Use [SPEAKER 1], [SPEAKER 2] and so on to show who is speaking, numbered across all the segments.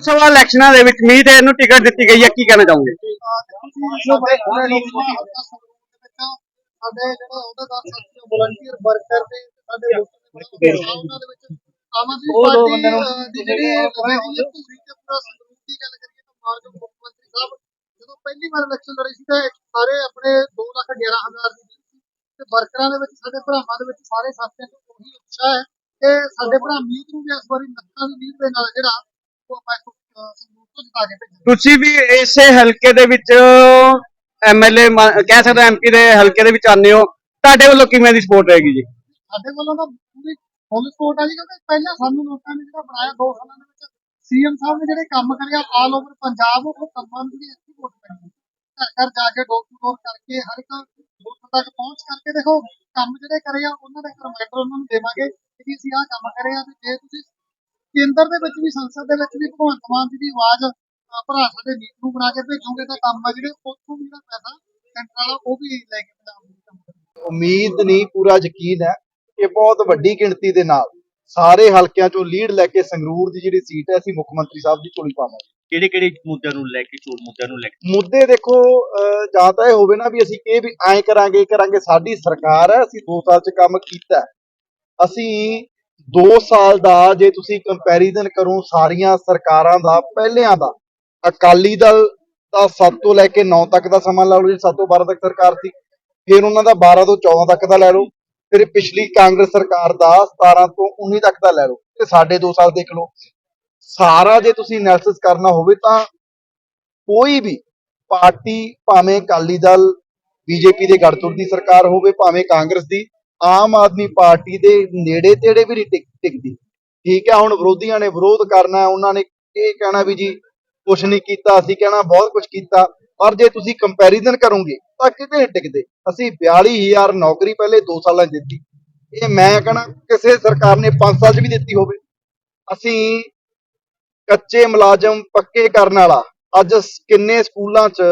[SPEAKER 1] ਸਭਾ ਇਲੈਕਸ਼ਨਾਂ ਦੇ ਵਿੱਚ ਮੀਤ ਇਹਨੂੰ ਟਿਕਟ ਦਿੱਤੀ ਗਈ ਹੈ ਕੀ ਕਹਿਣਾ ਚਾਹੋਗੇ?
[SPEAKER 2] ਸਾਡੇ ਜਿਹੜੇ ਅਹੁਦੇਦਾਰ ਸਾਥੀ ਵਲੰਟੀਅਰ ਵਰਕਰ ਨੇ ਸਾਡੇ ਵੋਟਰ ਦੇ ਉਹਨਾਂ ਦੇ ਵਿੱਚ ਆਮ ਆਦਮੀ ਪਾਰਟੀ ਦੀ ਜਿਹੜੀ ਤੇ ਪੂਰਾ ਸੰਗਰੂਰ ਦੀ ਗੱਲ ਕਰੀਏ ਤਾਂ ਮਾਨਯੋਗ ਮੁੱਖ ਮੰਤਰੀ ਸਾਹਿਬ ਜਦੋਂ ਪਹਿਲੀ ਵਾਰ ਇਲੈਕਸ਼ਨ ਲੜੀ ਸੀ ਤਾਂ ਸਾਰੇ ਆਪਣੇ 2 ਲੱਖ 11 ਹਜ਼ਾਰ ਦੀ ਤੇ ਵਰਕਰਾਂ ਦੇ ਵਿੱਚ ਸਾਡੇ ਭਰਾਵਾਂ ਦੇ ਵਿੱਚ ਸਾਰੇ ਸਾਥੀਆਂ ਤੋਂ ਉਹੀ ਉਤਸ਼ਾਹ ਹੈ ਕਿ ਸਾਡੇ ਭਰਾ ਮੀਤ ਨੂੰ ਵੀ ਇਸ ਵਾਰੀ ਲੱਖਾਂ ਦੀ ਲੀਡ ਦੇ ਨਾਲ ਜਿਹੜਾ
[SPEAKER 1] ਤੁਸੀਂ ਵੀ ਇਸੇ ਹਲਕੇ ਦੇ ਵਿੱਚ ਐਮਐਲਏ ਕਹਿ ਸਕਦੇ ਐਮਪੀ ਦੇ ਹਲਕੇ ਦੇ ਵਿੱਚ ਆਉਂਦੇ ਹੋ। ਤੁਹਾਡੇ ਵੱਲੋਂ ਕਿਵੇਂ ਦੀ ਸਪੋਰਟ ਰਹੇਗੀ ਜੀ?
[SPEAKER 2] ਸਾਡੇ ਵੱਲੋਂ ਤਾਂ ਪੂਰੀ ਫੁੱਲ ਸਪੋਰਟ ਆ ਜੀ, ਕਿਉਂਕਿ ਪਹਿਲਾਂ ਸਾਨੂੰ ਲੋਕਾਂ ਨੇ ਜਿਹੜਾ ਬਣਾਇਆ ਦੋ ਸਾਲਾਂ ਦੇ ਵਿੱਚ, ਸੀਐਮ ਸਾਹਿਬ ਨੇ ਜਿਹੜੇ ਕੰਮ ਕਰਿਆ ਆਲ ਓਵਰ ਪੰਜਾਬ, ਉਹ ਕੰਮਾਂ ਨੂੰ ਜਿਹੜੀ ਅੱਛੀ ਵੋਟ ਪੈਣੀ ਘਰ ਘਰ ਜਾ ਕੇ ਡੋਰ ਟੂ ਡੋਰ ਕਰਕੇ, ਹਰ ਇੱਕ ਲੋਕ ਤੱਕ ਪਹੁੰਚ ਕਰਕੇ ਦੇਖੋ, ਕੰਮ ਜਿਹੜੇ ਕਰੇ ਆ, ਉਹਨਾਂ ਦਾ ਰਿਮਾਈਂਡਰ ਉਹਨਾਂ ਨੂੰ ਦੇਵਾਂਗੇ ਕਿ ਅਸੀਂ ਆਹ ਕੰਮ ਕਰੇ ਆ, ਤੇ ਜੇ ਤੁਸੀਂ ਕੇਂਦਰ ਦੇ ਵਿੱਚ ਵੀ ਸੰਸਦ ਦੇ ਵਿੱਚ ਵੀ ਭਗਵੰਤ ਮਾਨ ਜੀ ਦੀ ਆਵਾਜ਼ ਭਰਾ ਸਾਡੇ ਨੀਤ ਨੂੰ ਬਣਾ ਕੇ ਭੇਜੋਗੇ ਤਾਂ ਕੰਮ ਆ ਜਿਹੜੇ ਉੱਥੋਂ ਵੀ ਜਿਹੜਾ ਪੈਸਾ ਸੈਂਟਰ ਵਾਲਾ ਉਹ ਵੀ ਲੈ ਕੇ ਪੰਜਾਬ
[SPEAKER 3] ਉਮੀਦ ਨਹੀਂ ਪੂਰਾ ਯਕੀਨ ਹੈ ਕਿ ਬਹੁਤ ਵੱਡੀ ਗਿਣਤੀ ਦੇ ਨਾਲ ਸਾਰੇ ਹਲਕਿਆਂ ਚੋਂ ਲੀਡ ਲੈ ਕੇ ਸੰਗਰੂਰ ਦੀ ਜਿਹੜੀ ਸੀਟ ਹੈ ਅਸੀਂ ਮੁੱਖ ਮੰਤਰੀ ਸਾਹਿਬ ਦੀ ਝੋਲੀ ਪਾਵਾਂਗੇ।
[SPEAKER 4] ਕਿਹੜੇ ਕਿਹੜੇ ਮੁੱਦਿਆਂ ਨੂੰ ਲੈ ਕੇ ਚੋਣ ਮੁੱਦਿਆਂ ਨੂੰ ਲੈ ਕੇ?
[SPEAKER 3] ਮੁੱਦੇ ਦੇਖੋ ਅਹ, ਜਾਂ ਤਾਂ ਇਹ ਹੋਵੇ ਨਾ ਵੀ ਅਸੀਂ ਇਹ ਵੀ ਐਂ ਕਰਾਂਗੇ ਕਰਾਂਗੇ ਸਾਡੀ ਸਰਕਾਰ ਹੈ ਅਸੀਂ 2 ਸਾਲ ਚ ਕੰਮ ਕੀਤਾ। ਅਸੀਂ 2 ਸਾਲ ਦਾ ਜੇ ਤੁਸੀਂ ਕੰਪੈਰੀਜ਼ਨ ਕਰੋ ਸਾਰੀਆਂ ਸਰਕਾਰਾਂ ਦਾ, ਪਹਿਲਿਆਂ ਦਾ, ਅਕਾਲੀ ਦਲ ਦਾ 7 ਤੋਂ ਲੈ ਕੇ 9 ਤੱਕ ਦਾ ਸਮਾਂ ਲਾ ਲਓ ਜੀ 7 ਤੋਂ 12 ਤੱਕ ਸਰਕਾਰ ਸੀ, ਫਿਰ ਉਹਨਾਂ ਦਾ 12 ਤੋਂ 14 ਤੱਕ ਦਾ ਲੈ ਲਓ, ਫਿਰ ਪਿਛਲੀ ਕਾਂਗਰਸ ਸਰਕਾਰ ਦਾ 17 ਤੋਂ 19 ਤੱਕ ਦਾ ਲੈ ਲਓ, ਤੇ ਸਾਡੇ 2 ਸਾਲ ਦੇਖ ਲਓ। ਸਾਰਾ ਜੇ ਤੁਸੀਂ ਐਨਾਲਿਸਿਸ ਕਰਨਾ ਹੋਵੇ ਤਾਂ ਕੋਈ ਵੀ ਪਾਰਟੀ ਭਾਵੇਂ ਅਕਾਲੀ ਦਲ, ਬੀਜੇਪੀ ਦੇ ਗੜਤੁਰ ਦੀ ਸਰਕਾਰ ਹੋਵੇ, ਭਾਵੇਂ ਕਾਂਗਰਸ ਦੀ ਆਮ ਆਦਮੀ ਪਾਰਟੀ ਦੇ ਨੇੜੇ ਤੇੜੇ ਵੀ ਨਹੀਂ ਟਿਕ, ਟਿਕਦੀ। ਠੀਕ ਹੈ ਹੁਣ ਵਿਰੋਧੀਆਂ ਨੇ ਵਿਰੋਧ ਕਰਨਾ, ਉਹਨਾਂ ਨੇ ਇਹ ਕਹਿਣਾ ਵੀ ਜੀ, ਕੁਛ ਨਹੀਂ ਕੀਤਾ, ਅਸੀਂ ਕਹਿਣਾ ਬਹੁਤ ਕੁਝ ਕੀਤਾ, ਪਰ ਜੇ ਤੁਸੀਂ ਕੰਪੈਰੀਜ਼ਨ ਕਰੋਗੇ, ਤਾਂ ਕਿਤੇ ਨਹੀਂ ਟਿਕਦੇ। ਅਸੀਂ 42000 ਨੌਕਰੀ ਪਹਿਲੇ 2 ਸਾਲਾਂ 'ਚ ਦਿੱਤੀ। ਇਹ ਮੈਂ ਕਹਿਣਾ, ਕਿਸੇ ਸਰਕਾਰ ਨੇ 5 ਸਾਲ 'ਚ ਵੀ ਦਿੱਤੀ ਹੋਵੇ। ਅਸੀਂ ਕੱਚੇ ਮੁਲਾਜ਼ਮ ਪੱਕੇ ਕਰਨ ਵਾਲਾ, ਅੱਜ ਕਿੰਨੇ ਸਕੂਲਾਂ 'ਚ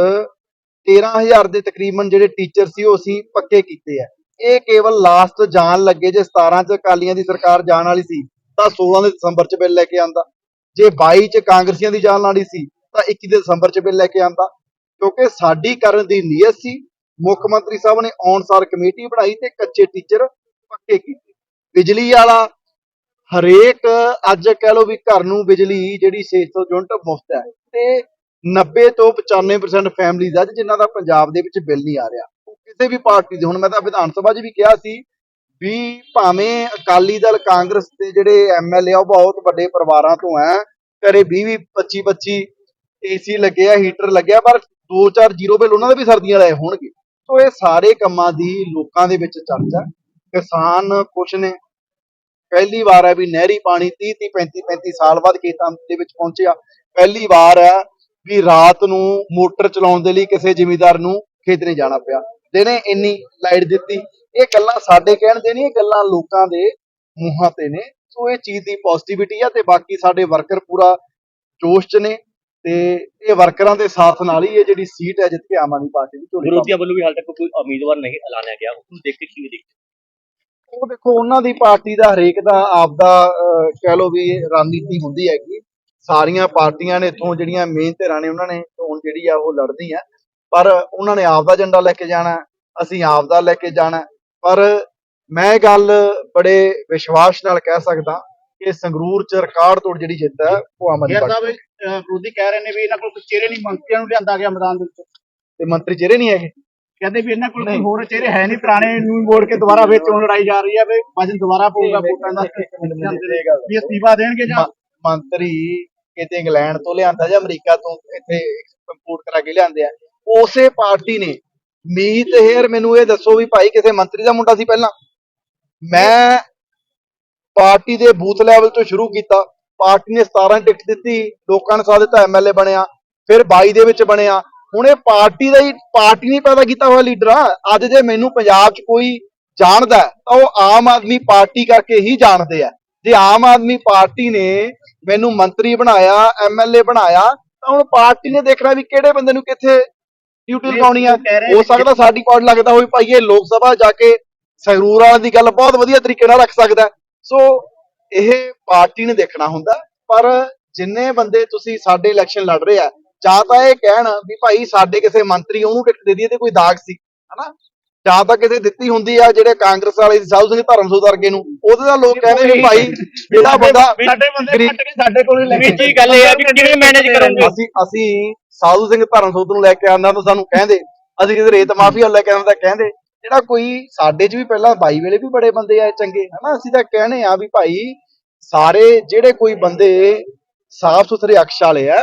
[SPEAKER 3] 13000 ਦੇ ਤਕਰੀਬਨ ਜਿਹੜੇ ਟੀਚਰ ਸੀ, ਉਹ ਅਸੀਂ ਪੱਕੇ ਕੀਤੇ ਆ। ਇਹ ਕੇਵਲ ਲਾਸਟ ਜਾਣ ਲੱਗੇ ਜੇ 17 'ਚ ਅਕਾਲੀਆਂ ਦੀ ਸਰਕਾਰ ਜਾਣ ਵਾਲੀ ਸੀ, ਤਾਂ 16 ਦੇ ਦਸੰਬਰ 'ਚ ਬਿੱਲ ਲੈ ਕੇ ਆਂਦਾ। ਜੇ 22 'ਚ ਕਾਂਗਰਸੀਆਂ ਦੀ ਜਾਣ ਵਾਲੀ ਸੀ, ਤਾਂ 21 ਦੇ ਦਸੰਬਰ 'ਚ ਬਿੱਲ ਲੈ ਕੇ ਆਂਦਾ। ਕਿਉਂਕਿ ਸਾਡੀ ਕਰਨ ਦੀ ਨੀਅਤ ਸੀ, ਮੁੱਖ ਮੰਤਰੀ ਸਾਹਿਬ ਨੇ ਔਨਸਾਰ ਕਮੇਟੀ ਬਣਾਈ ਤੇ ਕੱਚੇ ਟੀਚਰ ਪੱਕੇ ਕੀਤੇ। ਬਿਜਲੀ ਵਾਲਾ ਹਰੇਕ, ਅੱਜ ਕਹਿ ਲਓ ਵੀ ਘਰ ਨੂੰ ਬਿਜਲੀ ਜਿਹੜੀ 600 ਯੂਨਿਟ ਮੁਫਤ ਹੈ, ਤੇ 90 ਤੋਂ 95% ਫੈਮਿਲੀਜ਼ ਅੱਜ ਜਿਨ੍ਹਾਂ ਦਾ ਪੰਜਾਬ ਦੇ ਵਿੱਚ ਬਿੱਲ ਨਹੀਂ ਆ ਰਿਹਾ। ਕਿਸੇ ਵੀ ਪਾਰਟੀ ਦੇ, ਹੁਣ ਮੈਂ ਤਾਂ ਵਿਧਾਨ ਸਭਾ 'ਚ ਵੀ ਕਿਹਾ ਸੀ ਵੀ ਭਾਵੇਂ ਅਕਾਲੀ ਦਲ ਕਾਂਗਰਸ ਦੇ ਜਿਹੜੇ ਐਮਐਲਏ ਆ, ਉਹ ਬਹੁਤ ਵੱਡੇ ਪਰਿਵਾਰਾਂ ਤੋਂ ਹੈ, ਘਰੇ 20 25 25 ਏਸੀ ਲੱਗਿਆ ਹੀਟਰ ਲੱਗਿਆ ਪਰ 2-4 ਜ਼ੀਰੋ ਬਿੱਲ ਉਹਨਾਂ ਦੇ ਵੀ ਸਰਦੀਆਂ ਵਾਲੇ ਹੋਣਗੇ। ਸੋ ਇਹ ਸਾਰੇ ਕੰਮਾਂ ਦੀ ਲੋਕਾਂ ਦੇ ਵਿੱਚ ਚਰਚਾ। ਕਿਸਾਨ ਕੁਛ ਨੇ, ਪਹਿਲੀ ਵਾਰ ਹੈ ਵੀ ਨਹਿਰੀ ਪਾਣੀ 30 30 35 35 ਸਾਲ ਬਾਅਦ ਖੇਤਾਂ ਦੇ ਵਿੱਚ ਪਹੁੰਚਿਆ। ਪਹਿਲੀ ਵਾਰ ਹੈ ਵੀ ਰਾਤ ਨੂੰ ਮੋਟਰ ਚਲਾਉਣ ਦੇ ਲਈ ਕਿਸੇ ਜਿਮੀਦਾਰ ਨੂੰ ਖੇਤ ਨਹੀਂ ਜਾਣਾ ਪਿਆ। ਦਿਨੇ ਇੰਨੀ ਲਾਈਟ ਦਿੱਤੀ। ਇਹ ਗੱਲਾਂ ਸਾਡੇ ਕਹਿਣ ਦੇ ਨਹੀਂ ਇਹ ਗੱਲਾਂ ਲੋਕਾਂ ਦੇ ਮੂੰਹਾਂ ਤੇ ਨੇ। ਸੋ ਇਹ ਚੀਜ਼ ਦੀ ਪੋਜ਼ਿਟਿਵਿਟੀ ਆ ਤੇ ਬਾਕੀ ਸਾਡੇ ਵਰਕਰ ਪੂਰਾ ਜੋਸ਼ 'ਚ ਨੇ ਤੇ ਇਹ ਵਰਕਰਾਂ ਦੇ ਸਾਥ ਨਾਲ ਹੀ ਇਹ ਜਿਹੜੀ ਸੀਟ ਹੈ ਜਿੱਥੇ ਆਮ ਆਦਮੀ ਪਾਰਟੀ ਦੀ ਝੋਲੀ
[SPEAKER 4] ਵਿਰੋਧੀਆਂ ਵੱਲੋਂ ਵੀ ਹਾਲ ਤੱਕ ਕੋਈ ਉਮੀਦਵਾਰ ਨਹੀਂ ਐਲਾਨਿਆ ਗਿਆ। ਉਸ ਨੂੰ ਦੇਖ ਕੇ ਕਿਵੇਂ ਦੇਖਦੇ?
[SPEAKER 3] ਉਹ ਦੇਖੋ ਉਹਨਾਂ ਦੀ ਪਾਰਟੀ ਦਾ ਹਰੇਕ ਦਾ ਆਪਦਾ ਕਹਿ ਲਓ ਵੀ ਰਣਨੀਤੀ ਹੁੰਦੀ ਹੈਗੀ। ਸਾਰੀਆਂ ਪਾਰਟੀਆਂ ਨੇ ਇਥੋਂ ਜਿਹੜੀਆਂ ਮੇਨ ਧਿਰਾਂ ਨੇ ਉਹਨਾਂ ਨੇ ਚੋਣ ਜਿਹੜੀ ਆ ਉਹ ਲੜਨੀ ਆ। ਪਰ ਉਹਨਾਂ ਨੇ ਆਪਦਾ ਏਜੰਡਾ ਲੈ ਕੇ ਜਾਣਾ ਅਸੀਂ ਆਪਦਾ ਲੈ ਕੇ ਜਾਣਾ। ਪਰ ਮੈਂ ਗੱਲ ਬੜੇ ਵਿਸ਼ਵਾਸ ਨਾਲ ਕਹਿ ਸਕਦਾ ਕਿ ਸੰਗਰੂਰ ਚ ਰਿਕਾਰਡ ਤੋੜ ਜਿਹੜੀ ਜਿੱਤ ਹੈ ਉਹ ਪਾਰਟੀ
[SPEAKER 2] ਸਾਹਿਬ ਵਿਰੋਧੀ ਕਹਿ ਰਹੇ ਨੇ ਵੀ ਇਹਨਾਂ ਕੋਲ ਕੋਈ ਚਿਹਰੇ ਨਹੀਂ ਮੰਤਰੀਆਂ ਨੂੰ ਲਿਆਂਦਾ ਗਿਆ ਮੈਦਾਨ ਦੇ ਵਿੱਚ।
[SPEAKER 3] ਤੇ ਮੰਤਰੀ ਚਿਹਰੇ ਨਹੀਂ ਹੈਗੇ?
[SPEAKER 2] ਕਹਿੰਦੇ ਵੀ ਇਹਨਾਂ ਕੋਲ ਕੋਈ। ਹੋਰ ਚਿਹਰੇ ਹੈ ਨਹੀਂ ਪੁਰਾਣੇ ਨੂੰ ਮੋੜ ਕੇ ਦੁਬਾਰਾ ਵਿੱਚ ਚੋਣ ਲੜਾਈ ਜਾ ਰਹੀ ਹੈ ਵੀ ਵਜਨ ਦੁਬਾਰਾ ਪਊਗਾ ਵੋਟਾਂ ਦਾ। ਵੀ ਅਸਤੀਫਾ ਦੇਣਗੇ ਜਾਂ?
[SPEAKER 3] ਮੰਤਰੀ ਕਿਤੇ ਇੰਗਲੈਂਡ ਤੋਂ ਲਿਆਂਦਾ ਜਾਂ ਅਮਰੀਕਾ ਤੋਂ ਇੱਥੇ ਇੰਪੋਰਟ ਕਰਾ ਕੇ ਲਿਆਂਦੇ ਆ। ਉਸੇ ਪਾਰਟੀ ਨੇ। ਮੀਤ ਹੇਅਰ ਮੈਨੂੰ ਇਹ ਦੱਸੋ ਵੀ ਭਾਈ ਕਿਸੇ ਮੰਤਰੀ ਦਾ ਮੁੰਡਾ ਸੀ ਪਹਿਲਾਂ? ਮੈਂ ਪਾਰਟੀ ਦੇ ਬੂਥ ਲੈਵਲ ਤੋਂ ਸ਼ੁਰੂ ਕੀਤਾ। ਪਾਰਟੀ ਨੇ 17 ਟਿਕਟ ਦਿੱਤੀ, ਲੋਕਾਂ ਨੇ ਸਾਥ ਦਿੱਤਾ ਐਮਐਲਏ ਬਣਿਆ, ਫਿਰ 22 ਦੇ ਵਿੱਚ ਬਣਿਆ। ਹੁਣ ਇਹ ਪਾਰਟੀ ਦਾ ਹੀ ਪਾਰਟੀ ਨੇ ਪੈਦਾ ਕੀਤਾ ਹੋਇਆ ਲੀਡਰ ਆ। ਅੱਜ ਜੇ ਮੈਨੂੰ ਪੰਜਾਬ 'ਚ ਕੋਈ ਜਾਣਦਾ ਤਾਂ ਉਹ ਆਮ ਆਦਮੀ ਪਾਰਟੀ ਕਰਕੇ ਹੀ ਜਾਣਦੇ ਆ। ਜੇ ਆਮ ਆਦਮੀ ਪਾਰਟੀ ਨੇ ਮੈਨੂੰ ਮੰਤਰੀ ਬਣਾਇਆ ਐਮਐਲਏ ਬਣਾਇਆ, ਤਾਂ ਹੁਣ ਪਾਰਟੀ ਨੇ ਦੇਖਣਾ ਵੀ ਕਿਹੜੇ ਬੰਦੇ ਨੂੰ ਕਿੱਥੇ ਡਿਊਟੀ ਲਗਾਉਣੀ ਆ ਹੋ ਸਕਦਾ ਸਾਡੀ ਪਾਰਟੀ ਲੱਗਦਾ ਹੋਵੇ ਭਾਈ ਇਹ ਲੋਕ ਸਭਾ ਜਾ ਕੇ ਸੰਗਰੂਰ ਵਾਲਿਆਂ ਦੀ ਗੱਲ ਬਹੁਤ ਵਧੀਆ ਤਰੀਕੇ ਨਾਲ ਰੱਖ ਸਕਦਾ। ਸੋ ਇਹ ਪਾਰਟੀ ਨੇ ਦੇਖਣਾ ਹੁੰਦਾ ਪਰ ਜਿੰਨੇ ਬੰਦੇ ਤੁਸੀਂ ਸਾਡੇ ਇਲੈਕਸ਼ਨ ਲੜ ਰਹੇ ਆ ਜਾਂ ਤਾਂ ਇਹ ਕਹਿਣ ਵੀ ਭਾਈ ਸਾਡੇ ਕਿਸੇ ਮੰਤਰੀ ਉਹਨੂੰ ਟਿਕਟ ਦੇ ਦਈਏ ਤੇ ਕੋਈ ਦਾਗ ਸੀ ਹਨਾ ਜਾਂ ਤਾਂ ਕਿਸੇ ਦਿੱਤੀ ਹੁੰਦੀ ਆ ਜਿਹੜੇ ਕਾਂਗਰਸ ਵਾਲੇ ਸੀ ਸਾਧੂ ਸਿੰਘ ਧਰਮਸੋਤ ਵਰਗੇ ਨੂੰ ਉਹਦੇ ਦਾ ਲੋਕ ਕਹਿੰਦੇ ਵੀ ਭਾਈ ਜਿਹੜਾ ਬੰਦਾ
[SPEAKER 4] ਸਾਡੇ ਬੰਦੇ ਕੱਟ ਕੇ ਸਾਡੇ ਕੋਲ ਲੈ ਕੇ ਜੀ ਗੱਲ ਇਹ ਹੈ ਵੀ ਕਿਵੇਂ ਮੈਨੇਜ ਕਰੋਗੇ
[SPEAKER 3] ਅਸੀਂ ਅਸੀਂ ਸਾਧੂ ਸਿੰਘ ਧਰਮਸੋਤ ਨੂੰ ਲੈ ਕੇ ਆਂਦਾ ਤਾਂ ਸਾਨੂੰ ਕਹਿੰਦੇ। ਅਸੀਂ ਕਿਤੇ ਰੇਤ ਮਾਫੀਆ ਨੂੰ ਲੈ ਕੇ ਆਂਦਾ ਤਾਂ ਕਹਿੰਦੇ। ਜਿਹੜਾ ਕੋਈ ਸਾਡੇ 'ਚ ਵੀ ਪਹਿਲਾਂ ਬਾਈ ਵੇਲੇ ਵੀ ਬੜੇ ਬੰਦੇ ਆ ਚੰਗੇ ਹਨਾ? ਅਸੀਂ ਤਾਂ ਕਹਿੰਦੇ ਆ ਵੀ ਭਾਈ ਸਾਰੇ ਜਿਹੜੇ ਕੋਈ ਬੰਦੇ ਸਾਫ਼ ਸੁਥਰੇ ਅਕਸ਼ ਵਾਲੇ ਆ